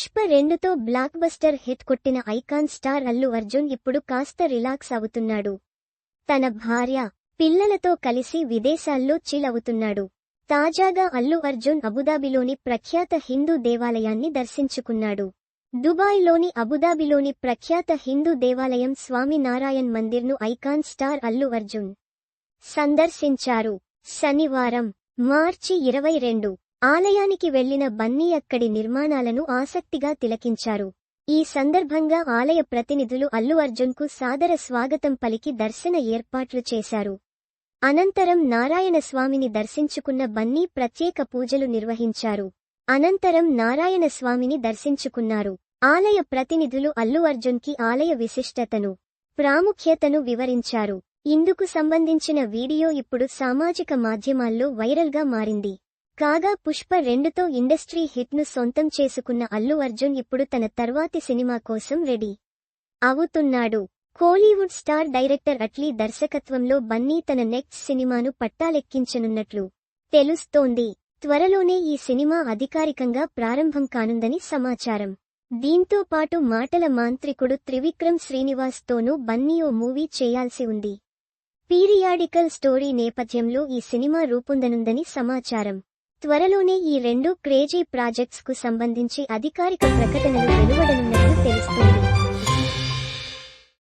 పుష్ప రెండుతో blockbuster hit కొట్టిన icon star Allu Arjun ఇప్పుడు కాస్త రిలాక్స్ అవుతున్నాడు. తన భార్య పిల్లలతో కలిసి విదేశాల్లో చిల్ అవుతున్నాడు. తాజాగా అల్లు అర్జున్ అబుదాబిలోని ప్రఖ్యాత హిందూ దేవాలయాన్ని దర్శించుకున్నాడు. దుబాయ్లోని అబుదాబిలోని ప్రఖ్యాత హిందూ దేవాలయం స్వామి నారాయణ్ మందిర్ను ఐకాన్ స్టార్ అల్లు అర్జున్ సందర్శించారు. శనివారం మార్చి ఇరవై రెండు. ఆలయానికి వెళ్ళిన బన్నీ అక్కడి నిర్మాణాలను ఆసక్తిగా తిలకించారు. ఈ సందర్భంగా ఆలయ ప్రతినిధులు అల్లు అర్జున్కు సాదర స్వాగతం పలికి దర్శన ఏర్పాట్లు చేశారు. అనంతరం నారాయణస్వామిని దర్శించుకున్న బన్నీ ప్రత్యేక పూజలు నిర్వహించారు. అనంతరం నారాయణస్వామిని దర్శించుకున్నారు. ఆలయ ప్రతినిధులు అల్లు అర్జున్కి ఆలయ విశిష్టతను ప్రాముఖ్యతను వివరించారు. ఇందుకు సంబంధించిన వీడియో ఇప్పుడు సామాజిక మాధ్యమాల్లో వైరల్గా మారింది. కాగా పుష్ప రెండుతో ఇండస్ట్రీ హిట్ను సొంతం చేసుకున్న అల్లు అర్జున్ ఇప్పుడు తన తర్వాతి సినిమా కోసం రెడీ అవుతున్నాడు. కోలీవుడ్ స్టార్ డైరెక్టర్ అట్లీ దర్శకత్వంలో బన్నీ తన నెక్స్ట్ సినిమాను పట్టాలెక్కించనున్నట్లు తెలుస్తోంది. త్వరలోనే ఈ సినిమా అధికారికంగా ప్రారంభం కానుందని సమాచారం. దీంతో పాటు మాటల మాంత్రికుడు త్రివిక్రమ్ శ్రీనివాస్తోనూ బన్నీ ఓ మూవీ చేయాల్సి ఉంది. పీరియాడికల్ స్టోరీ నేపథ్యంలో ఈ సినిమా రూపొందనుందని సమాచారం. త్వరలోనే ఈ రెండు క్రేజీ ప్రాజెక్ట్స్కు సంబంధించి అధికారిక ప్రకటనలు వెలువడనున్నట్లు